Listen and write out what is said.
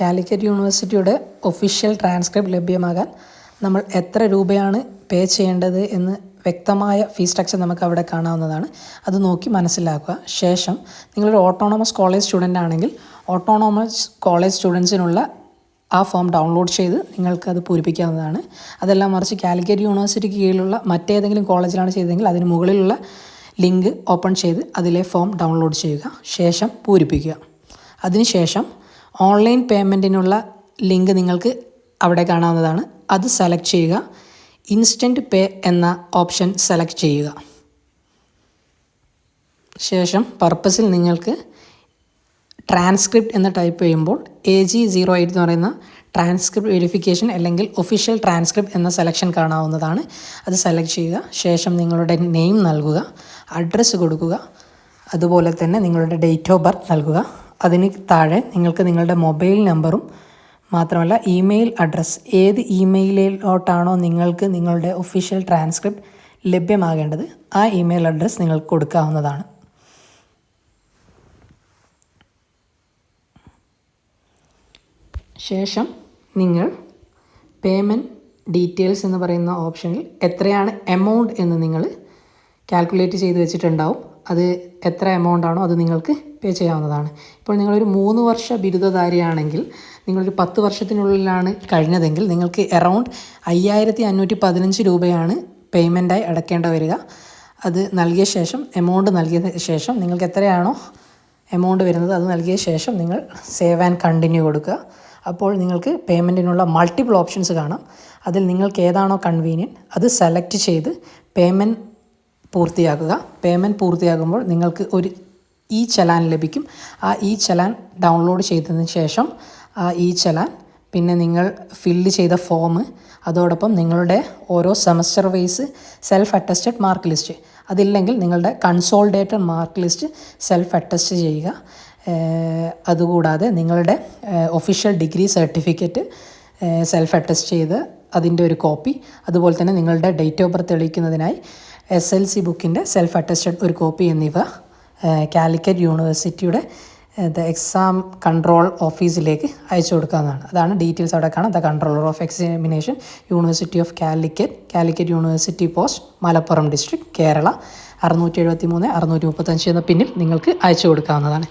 കാലിക്കറ്റ് യൂണിവേഴ്സിറ്റിയുടെ official transcript ലഭ്യമാകാൻ നമ്മൾ എത്ര രൂപയാണ് പേ ചെയ്യേണ്ടത് എന്ന് വ്യക്തമായ ഫീ സ്ട്രക്ചർ നമുക്ക് അവിടെ കാണാവുന്നതാണ്. അത് നോക്കി മനസ്സിലാക്കുക. ശേഷം നിങ്ങളൊരു ഓട്ടോണോമസ് കോളേജ് സ്റ്റുഡന്റ് ആണെങ്കിൽ ഓട്ടോണോമസ് കോളേജ് സ്റ്റുഡൻസിനുള്ള ആ ഫോം ഡൗൺലോഡ് ചെയ്ത് നിങ്ങൾക്ക് അത് പൂരിപ്പിക്കാവുന്നതാണ്. അതെല്ലാം മറിച്ച് കാലിക്കറ്റ് യൂണിവേഴ്സിറ്റിക്ക് കീഴിലുള്ള മറ്റേതെങ്കിലും കോളേജിലാണ് ചെയ്തതെങ്കിൽ അതിന് മുകളിലുള്ള ലിങ്ക് ഓപ്പൺ ചെയ്ത് അതിലെ ഫോം ഡൗൺലോഡ് ചെയ്യുക. ശേഷം പൂരിപ്പിക്കുക. അതിനുശേഷം ഓൺലൈൻ പേയ്മെന്റിനുള്ള ലിങ്ക് നിങ്ങൾക്ക് അവിടെ കാണാവുന്നതാണ്. അത് സെലക്ട് ചെയ്യുക. ഇൻസ്റ്റന്റ് പേ എന്ന ഓപ്ഷൻ സെലക്ട് ചെയ്യുക. ശേഷം പർപ്പസിൽ നിങ്ങൾക്ക് ട്രാൻസ്ക്രിപ്റ്റ് എന്ന് ടൈപ്പ് ചെയ്യുമ്പോൾ എ ജി സീറോ എയ്റ്റ് എന്ന് പറയുന്ന ട്രാൻസ്ക്രിപ്റ്റ് വെരിഫിക്കേഷൻ അല്ലെങ്കിൽ ഒഫീഷ്യൽ ട്രാൻസ്ക്രിപ്റ്റ് എന്ന സെലക്ഷൻ കാണാവുന്നതാണ്. അത് സെലക്ട് ചെയ്യുക. ശേഷം നിങ്ങളുടെ നെയിം നൽകുക. അഡ്രസ്സ് കൊടുക്കുക. അതുപോലെ തന്നെ നിങ്ങളുടെ ഡേറ്റ് ഓഫ് ബർത്ത് നൽകുക. അതിന് താഴെ നിങ്ങൾക്ക് നിങ്ങളുടെ മൊബൈൽ നമ്പറും മാത്രമല്ല ഇമെയിൽ അഡ്രസ്സ് ഏത് ഇമെയിലിലോട്ടാണോ നിങ്ങൾക്ക് നിങ്ങളുടെ ഒഫീഷ്യൽ ട്രാൻസ്ക്രിപ്റ്റ് ലഭ്യമാകേണ്ടത് ആ ഇമെയിൽ അഡ്രസ്സ് നിങ്ങൾക്ക് കൊടുക്കാവുന്നതാണ്. ശേഷം നിങ്ങൾ പേയ്മെന്റ് ഡീറ്റെയിൽസ് എന്ന് പറയുന്ന ഓപ്ഷനിൽ എത്രയാണ് എമൗണ്ട് എന്ന് നിങ്ങൾ കാൽക്കുലേറ്റ് ചെയ്ത് വെച്ചിട്ടുണ്ടാവും. അത് എത്ര എമൗണ്ട് ആണോ അത് നിങ്ങൾക്ക് പേ ചെയ്യാവുന്നതാണ്. ഇപ്പോൾ നിങ്ങളൊരു മൂന്ന് വർഷ ബിരുദധാരിയാണെങ്കിൽ നിങ്ങളൊരു പത്ത് വർഷത്തിനുള്ളിലാണ് കഴിഞ്ഞതെങ്കിൽ നിങ്ങൾക്ക് എറൗണ്ട് അയ്യായിരത്തി അഞ്ഞൂറ്റി പതിനഞ്ച് രൂപയാണ് പേയ്മെന്റായി അടയ്ക്കേണ്ട വരിക. അത് നൽകിയ ശേഷം എമൗണ്ട് നൽകിയ ശേഷം നിങ്ങൾക്ക് എത്രയാണോ എമൗണ്ട് വരുന്നത് അത് നൽകിയ ശേഷം നിങ്ങൾ സേവ് ആൻഡ് കണ്ടിന്യൂ കൊടുക്കുക. അപ്പോൾ നിങ്ങൾക്ക് പേയ്മെന്റിനുള്ള മൾട്ടിപ്പിൾ ഓപ്ഷൻസ് കാണാം. അതിൽ നിങ്ങൾക്ക് ഏതാണോ കൺവീനിയന്റ് അത് സെലക്ട് ചെയ്ത് പേയ്മെന്റ് പൂർത്തിയാക്കുക. പേയ്മെന്റ് പൂർത്തിയാകുമ്പോൾ നിങ്ങൾക്ക് ഒരു ഇ ചലാൻ ലഭിക്കും. ആ ഇ ചലാൻ ഡൗൺലോഡ് ചെയ്തതിന് ശേഷം ആ ഇ ചലാൻ പിന്നെ നിങ്ങൾ ഫില്ല് ചെയ്ത ഫോം അതോടൊപ്പം നിങ്ങളുടെ ഓരോ semester wise self attested mark list അതില്ലെങ്കിൽ നിങ്ങളുടെ consolidated mark list self attest ചെയ്യുക അതുകൂടാതെ നിങ്ങളുടെ official degree certificate self attest ചെയ്ത് അതിന്റെ ഒരു കോപ്പി അതുപോലെ തന്നെ നിങ്ങളുടെ ഡേറ്റ് ഓഫ് ബർത്ത് തെളിയിക്കുന്നതിനായി എസ് എൽ സി ബുക്കിന്റെ സെൽഫ് അറ്റസ്റ്റഡ് ഒരു കോപ്പി എന്നിവ കാലിക്കറ്റ് യൂണിവേഴ്സിറ്റിയുടെ എക്സാം കൺട്രോൾ ഓഫീസിലേക്ക് അയച്ചു കൊടുക്കാവുന്നതാണ്. അതാണ് ഡീറ്റെയിൽസ് അവിടെ കാണാം. The controller of examination university of Calicut Calicut university post Malappuram district Kerala. അറുന്നൂറ്റി എഴുപത്തി മൂന്ന് അറുന്നൂറ്റി മുപ്പത്തഞ്ച് എന്ന പിന്നിൽ നിങ്ങൾക്ക് അയച്ചു കൊടുക്കാവുന്നതാണ്.